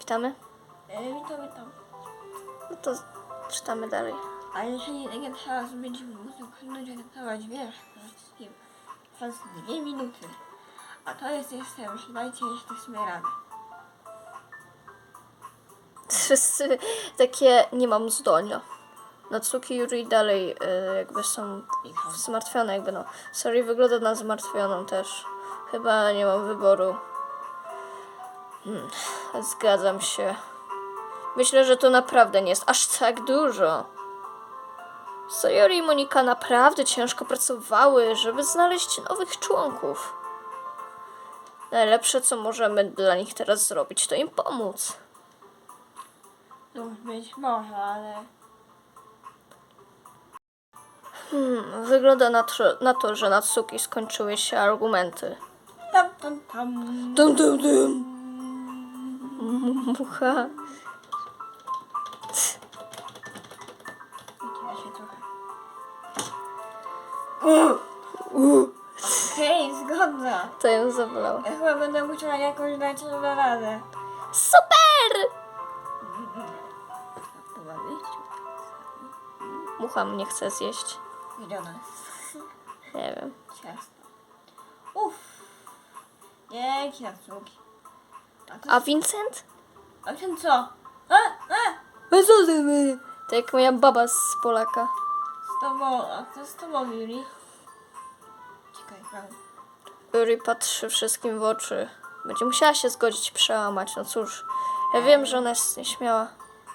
Witamy? E, witam, witam. No to czytamy dalej. A jeżeli jak teraz będziemy muzykalnie rektować wiersz wszystkim przez dwie minuty. A to jest jeszcze, dajcie jeszcze radę. Wszyscy takie nie mam zdolnia. Natsuki Yuri dalej y, jakby są zmartwione jakby no. Sorry wygląda na zmartwioną też. Chyba nie mam wyboru. Hmm, zgadzam się. Myślę, że to naprawdę nie jest aż tak dużo. Sayori i Monika naprawdę ciężko pracowały, żeby znaleźć nowych członków. Najlepsze, co możemy dla nich teraz zrobić, to im pomóc. No być może, ale... Hmm, wygląda na, tr- na to, że Natsuki skończyły się argumenty. Tam, tam, tam. Dum, dum, dum. Mucha. Okej, zgodna. to ją zabolało. Ja chyba będę musiała jakoś dać na radę. Super! Mucha mnie chce zjeść. Jest? Nie wiem. Ciasto. Uff. Na cukierki. A Vincent? A ten co? A, a! No co ty my? To jak moja baba z Polaka. Z tobą, a co z tobą, Yuri? Czekaj, prawda. Yuri patrzy wszystkim w oczy. Będzie musiała się zgodzić i przełamać. No cóż, ja wiem, że ona jest nieśmiała.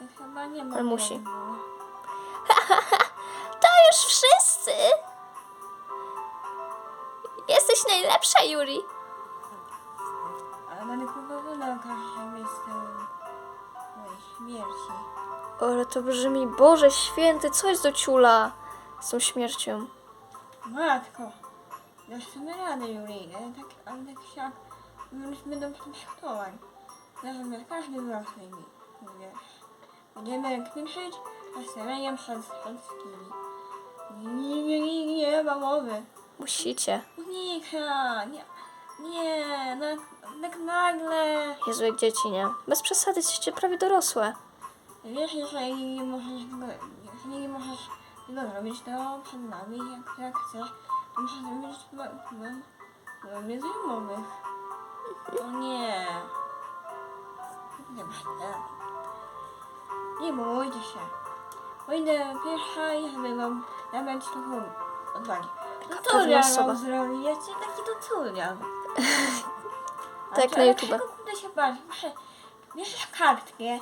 Ja chyba nie. Ale musi. problemu. To już wszyscy! Jesteś najlepsza, Yuri. Każde miejsce mojej śmierci. Ale to brzmi, Boże święty, co jest do ciula z tą śmiercią? Matko. Sobie radę. Ale tak, ale tak siak. Już będą przygotowań. Natomiast każdy własny mi. Wiesz. Będziemy knyczyć nastawieniem przed wszystkimi. Nie, nie, nie, nie ma mowy. Musicie. Monika, nie, nie, tak, tak nagle. Jezu, jak dzieci, nie? Bez przesady, jesteście prawie dorosłe. Wiesz, jeżeli nie możesz tego, jeżeli nie możesz tego zrobić, to przed nami, jak, jak chcesz, to musisz zrobić chyba znajomych. O nie. Nie będę. Nie bójcie się. Pójdę pierwsza i żeby wam dawać trochę odwagi. Tutorial wam zrobić, ja taki tutorial. Tak, to- na ale czego kurde się bać? Bierzesz kartkę,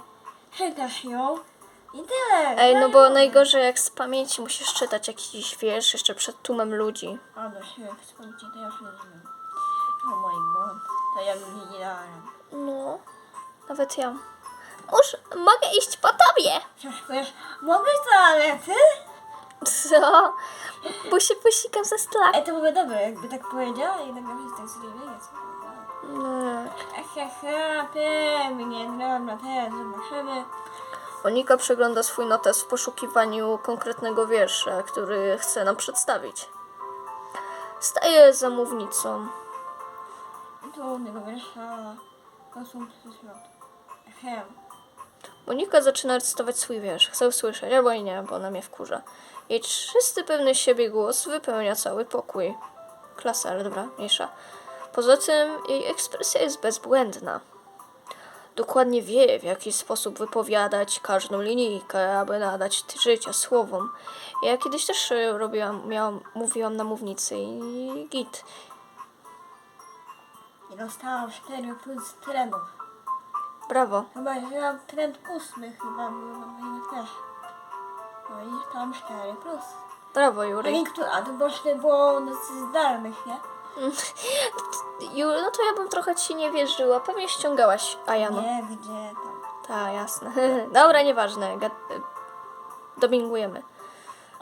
czytasz ją i tyle. Ej, no bo Znajomy. najgorzej jak z pamięci musisz czytać jakiś wiersz jeszcze przed tłumem ludzi. A do siebie wspomnicie, to ja już nie rozumiem. O mój błąd, to ja bym nie dałem. No, nawet ja. Już mogę iść po tobie. Mogę z toalety? Co? Bo się posikam ze strach. Ej, to byłoby dobre, jakby tak powiedziała i naprawdę tak sobie wyjdzie. No. Haha, pewnie, dobra, teraz zobaczymy. Monika przegląda swój notes w poszukiwaniu konkretnego wiersza, który chce nam przedstawić. Staje za mównicą. Tego wiersza, to są. Ehem. Monika zaczyna recytować swój wiersz. Chcę usłyszeć, albo i nie, bo ona mnie wkurza. Jej czysty, pewny siebie głos wypełnia cały pokój. Klasa, ale dobra, mniejsza. Poza tym jej ekspresja jest bezbłędna. Dokładnie wie, w jaki sposób wypowiadać każdą linijkę, aby nadać życia słowom. Ja kiedyś też e, robiłam, miałam, mówiłam na mównicy i git. I dostałam 4 plus trenów. Brawo. Chyba, że mam trend ósmy chyba, na też. No i dostałam 4 plus. Brawo, A Jury. niektóre, a to właśnie było z zdalnych, nie? Ju, no to ja bym trochę ci nie wierzyła. Pewnie ściągałaś Ajano. Nie, gdzie tam. Tak, jasne. Dobra, nieważne. Gad- Domingujemy.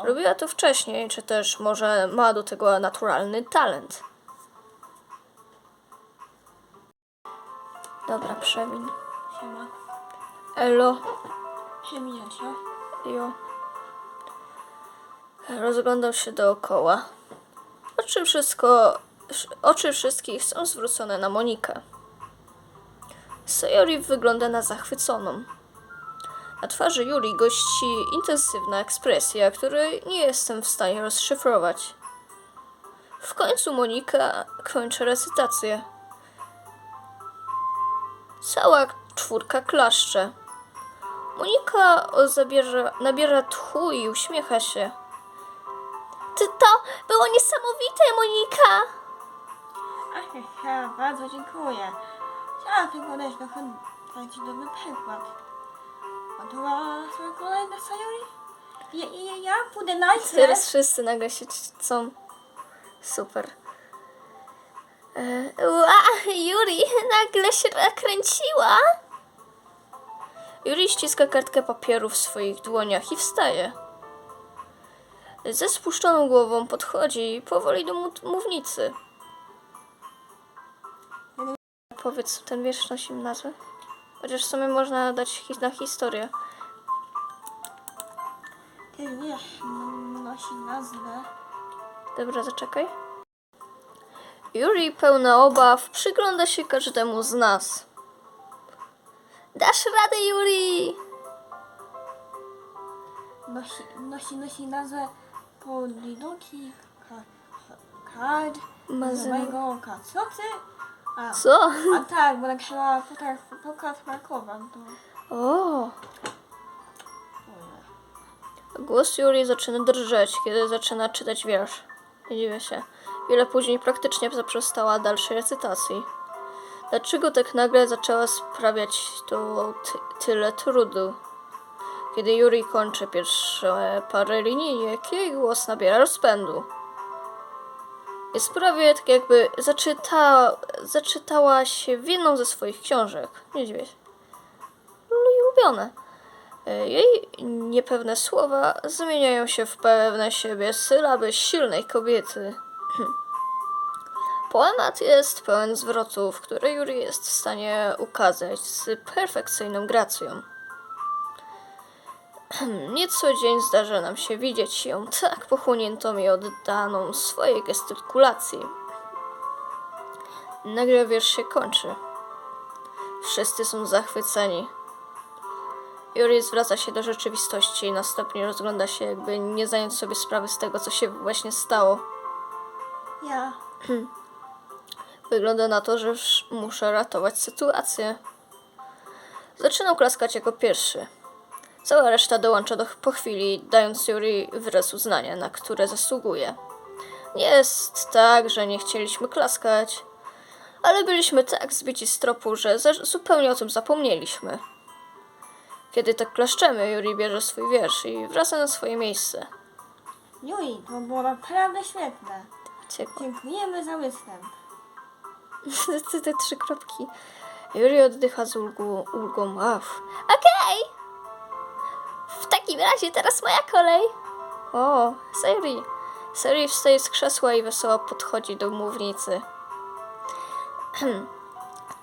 Robiła to wcześniej, czy też może ma do tego naturalny talent. Dobra, przemiń. Siema. Elo, się. jo. Rozglądał się dookoła. Oczy wszystko, oczy wszystkich są zwrócone na Monikę. Sayori wygląda na zachwyconą. Na twarzy Yuri gości intensywna ekspresja, której nie jestem w stanie rozszyfrować. W końcu Monika kończy recytację. Cała czwórka klaszcze. Monika o, zabierze, nabiera tchu i uśmiecha się. Ty to było niesamowite, Monika! Ach, ja bardzo dziękuję. Chciałam tylko dać trochę ci dobry przykład. Gotowa swoja kolejna Sayori? Ja, ja, ja pójdę najpierw. Teraz wszyscy nagle się chcą. Super. E, Ła, Yuri nagle się nakręciła. Yuri ściska kartkę papieru w swoich dłoniach i wstaje. Ze spuszczoną głową podchodzi powoli do mównicy. Powiedz, ten wiersz nosi nazwę? Chociaż w sumie można dać hi- na historię. Ten wiesz, nosi nazwę. Dobra, zaczekaj. Yuri, pełna obaw, przygląda się każdemu z nas. Dasz radę, Yuri! Nosi, nosi, nosi nazwę Polidoki Kad Ma z za- mojego oka. Co ty? A, Co? a tak, bo nagrała pokaz Markowa. To... O! Głos Yuri zaczyna drżeć, kiedy zaczyna czytać wiersz. Nie dziwię się. Wiele później praktycznie zaprzestała dalszej recytacji. Dlaczego tak nagle zaczęła sprawiać to ty- tyle trudu? Kiedy Yuri kończy pierwsze parę linijek, jej głos nabiera rozpędu. Jest prawie tak jakby zaczyta, zaczytała się w jedną ze swoich książek. Nie dziwię się. Jej ulubione. Jej niepewne słowa zmieniają się w pewne siebie sylaby silnej kobiety. Poemat jest pełen zwrotów, które Yuri jest w stanie ukazać z perfekcyjną gracją. Nie co dzień zdarza nam się widzieć ją tak pochłoniętą i oddaną swojej gestykulacji. Nagle wiersz się kończy. Wszyscy są zachwyceni. Yuri zwraca się do rzeczywistości i następnie rozgląda się, jakby nie zdając sobie sprawy z tego, co się właśnie stało. Ja. Wygląda na to, że sz- muszę ratować sytuację. Zaczynam klaskać jako pierwszy. Cała reszta dołącza do, po chwili, dając Yuri wyraz uznania, na które zasługuje. Jest tak, że nie chcieliśmy klaskać, ale byliśmy tak zbici z tropu, że zupełnie o tym zapomnieliśmy. Kiedy tak klaszczemy, Yuri bierze swój wiersz i wraca na swoje miejsce. Jui, to było naprawdę świetne. Ciekawe. Dziękujemy za występ. te, te trzy kropki. Yuri oddycha z ulgu, ulgą. Okej! W takim razie teraz moja kolej. O, Sayori. Sayori wstaje z krzesła i wesoło podchodzi do mównicy.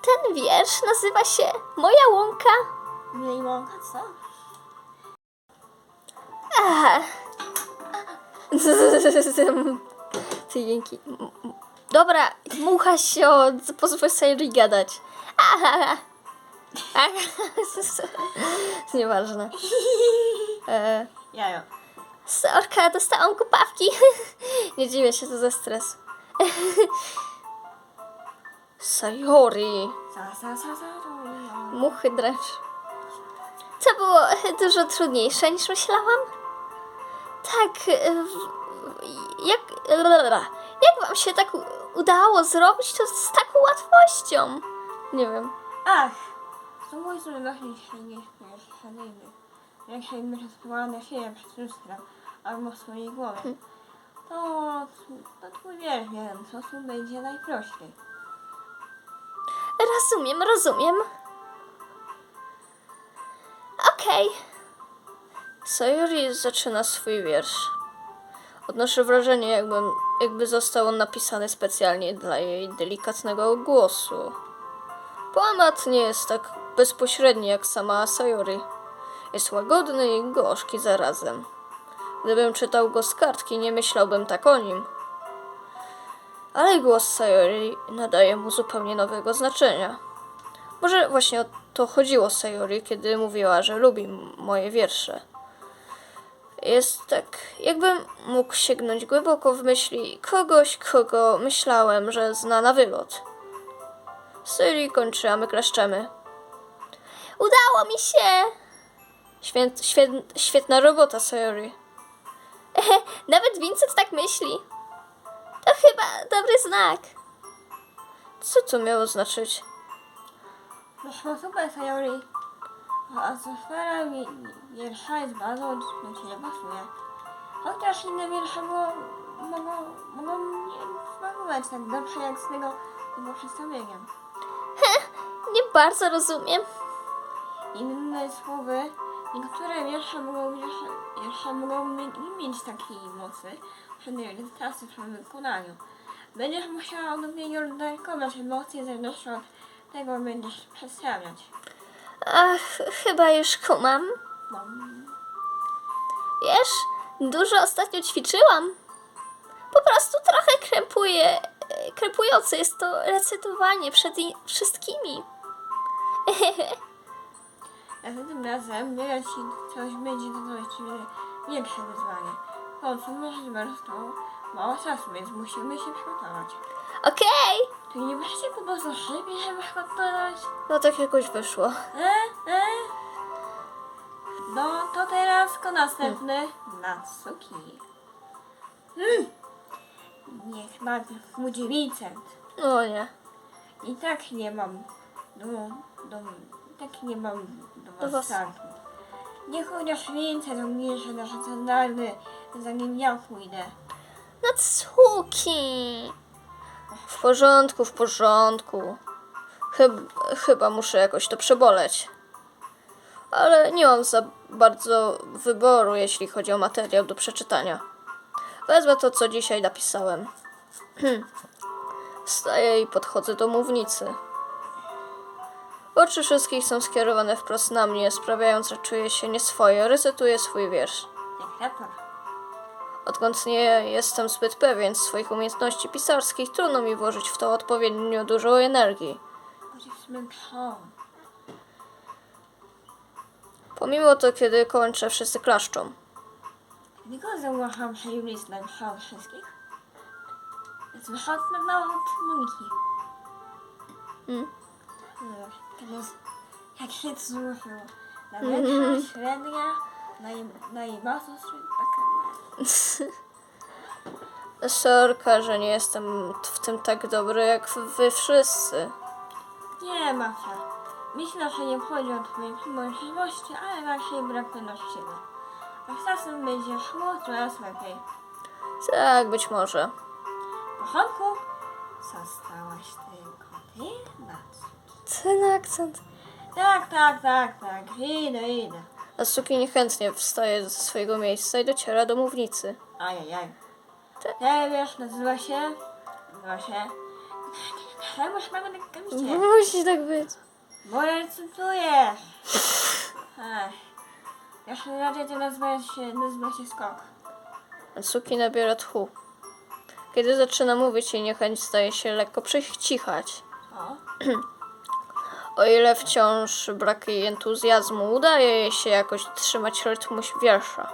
Ten wiersz nazywa się Moja łąka. Miej łąka, co? Aha. Ty dzięki. Dobra, mucha się. Pozwól Sayori gadać. Aha. Nieważne. E, Jajo. sorka, dostałam kupawki. Nie dziwię się, to za stres. Sayori. Sa, sa, sa, sa, to ja. Muchy dreszcz. To było dużo trudniejsze niż myślałam. Tak. e, Jak, jak wam się tak udało zrobić to z taką łatwością? Nie wiem. Ach, to mój dzisiaj nie szalimy. Jak się spróbowała na siebie przed lustrem, albo w swojej głowie, to, to twój wiersz jeden sposób będzie najprościej. Rozumiem, rozumiem. Okej. Sayori zaczyna swój wiersz. Odnoszę wrażenie, jakbym, jakby został on napisany specjalnie dla jej delikatnego głosu. Poemat nie jest tak bezpośredni jak sama Sayori. Jest łagodny i gorzki zarazem. Gdybym czytał go z kartki, nie myślałbym tak o nim. Ale głos Sayori nadaje mu zupełnie nowego znaczenia. Może właśnie o to chodziło Sayori, kiedy mówiła, że lubi moje wiersze. Jest tak, jakbym mógł sięgnąć głęboko w myśli kogoś, kogo myślałem, że zna na wylot. Sayori kończy, a my kleszczemy. Udało mi się! Święt, świet, świetna robota, Sayori. Nawet Vincent tak myśli. To chyba dobry znak. Co to miało znaczyć? Wyszło super, Sayori. A atmosfera wi- wiersza jest bardzo do ciebie pasuje. Chociaż inne wiersze mogą, mogą, mogą nie smakować tak dobrze jak z tego tego przedstawienia. Nie bardzo rozumiem. Inne słowy, niektóre wiersze mogą, wiersze, mogą nie mieć takiej mocy, przynajmniej czasy przy wykonaniu. Będziesz musiała odnowienie rozdarkować emocje w zależności od tego będziesz przedstawiać. Ach, chyba już kumam. No. Wiesz, dużo ostatnio ćwiczyłam. Po prostu trochę krępuje, e, krępujące jest to recytowanie przed i- wszystkimi. Następnym razem wiele ci coś będzie to ciebie większe wyzwanie. W końcu możesz bardzo mało czasu, więc musimy się przygotować. Okej. Ty nie będziecie po prostu szybciej się przygotować? No tak jakoś wyszło. E, e. No to teraz ko następny Natsuki. Mm. Niech najpierw budzi Vincent. No nie. I tak nie mam do, do, i tak nie mam do was startu. Niech chociaż Vincent obniży nasze standardy, zanim ja pójdę. Natsuki. W porządku, w porządku. Chyba, chyba muszę jakoś to przeboleć. Ale nie mam za bardzo wyboru, jeśli chodzi o materiał do przeczytania. Wezmę to, co dzisiaj napisałem. Wstaję i podchodzę do mównicy. Oczy wszystkich są skierowane wprost na mnie, sprawiając, że czuję się nieswojo. Recytuję swój wiersz. Jak. Odkąd nie jestem zbyt pewien swoich umiejętności pisarskich, trudno mi włożyć w to odpowiednio dużo energii. Pomimo to, kiedy kończę, wszyscy klaszczą. Zauważam, że wszystkich. Od. Mm. No, Teraz jak się to złożyło. Najlepsza, średnia, naj, najbardziej taka Sorka, że nie jestem w tym tak dobry jak wy wszyscy. Nie ma się. Myślę, że nie chodzi o twoje możliwości, ale raczej brak siebie. A czasem będzie szło coraz lepiej. Tak, być może. W porządku? Zostałaś tylko ty, Natsu. Ten akcent. Tak, tak, tak, tak. Idę, idę. Asuki niechętnie wstaje ze swojego miejsca i dociera do mównicy. Ajajaj. Te- Te wiesz, nazywa się... Nazywa się... Czemu już mamy tak kamicie? Musi tak być. Bo recytujesz. Ech. Jeszcze raczej to nazywa się, nazywa się skok. Asuki nabiera tchu. Kiedy zaczyna mówić, jej niechęć staje się lekko przycichać. O. O ile wciąż brak jej entuzjazmu, udaje jej się jakoś trzymać rytmu wiersza.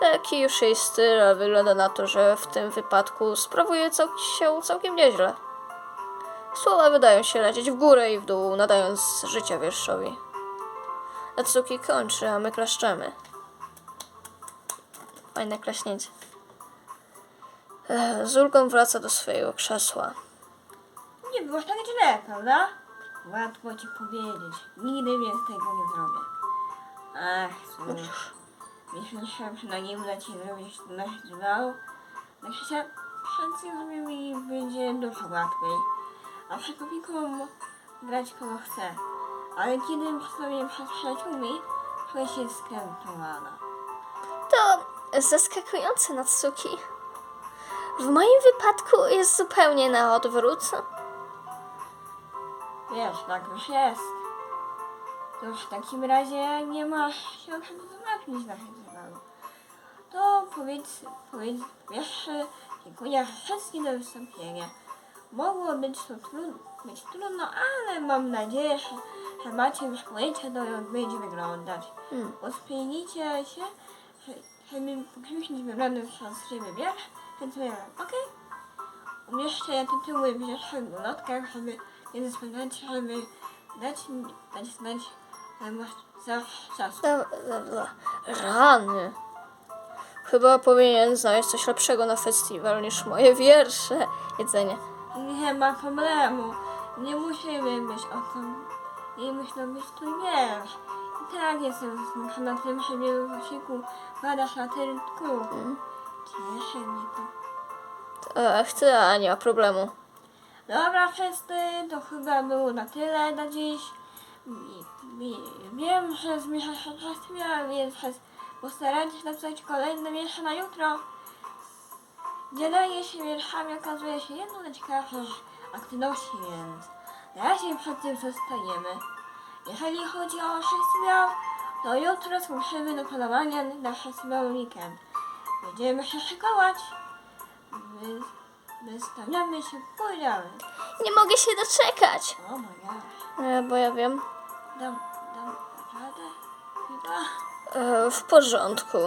Taki już jej styl, a wygląda na to, że w tym wypadku sprawuje się całkiem nieźle. Słowa wydają się lecieć w górę i w dół, nadając życia wierszowi. Natsuki kończy, a my klaszczemy. Fajne klaśnięcie. Z ulgą wraca do swojego krzesła. Nie było tak źle, prawda? Łatwo ci powiedzieć. Nigdy więcej tego nie zrobię. Ach, cóż. Myślę, że przynajmniej uda ci zrobić rywal. Myślę, że chętnie z mi będzie dużo łatwiej. A przeciwnikom grać kogo chce. Ale kiedy sobie przed przyjaciółmi, czuję się skrępowana. To zaskakujące Natsuki. W moim wypadku jest zupełnie na odwrót. Wiesz, tak już jest. To już w takim razie nie ma się o czym zmartwić na festiwalu. To powiedz, powiedz, wiesz, dziękuję wszystkim za wystąpienie. mogło być to trudno, być trudno, ale mam nadzieję, że, że macie już pojęcie, do jak będzie wyglądać. Hmm. Uspokójcie się, że, że my musimy wybrany przez siebie wiesz, więc mówię, okej. Umieszczę ja tytuły w pierwszych notkach, żeby nie zapomnieć, żeby dać, dać znać em, za czas. Da, da, da. Rany. Chyba powinien znaleźć coś lepszego na festiwal niż moje wiersze. Jedzenie. Nie ma problemu. Nie musimy być o tym. Nie muszę być tu wiesz. I tak jestem zmuszona tym, że mnie w osiku badasz na tylko. Mm. Cieszy mnie to. E, chcę, a nie ma problemu. Dobra wszyscy, to chyba było na tyle na dziś. Wiem, że zmierza się festiwal, więc postarajcie się napisać kolejne wiersze na jutro. Dzielenie się wierszami okazuje się jedną z najciekawszych aktywności, więc na razie przed tym zostajemy. Jeżeli chodzi o festiwal, to jutro zmuszymy do planowania na festiwal weekend. Będziemy się szykować. Wy, wystawiamy się w. Nie mogę się doczekać. O. E, bo ja wiem. Dam, dam radę? Chyba. E, w porządku.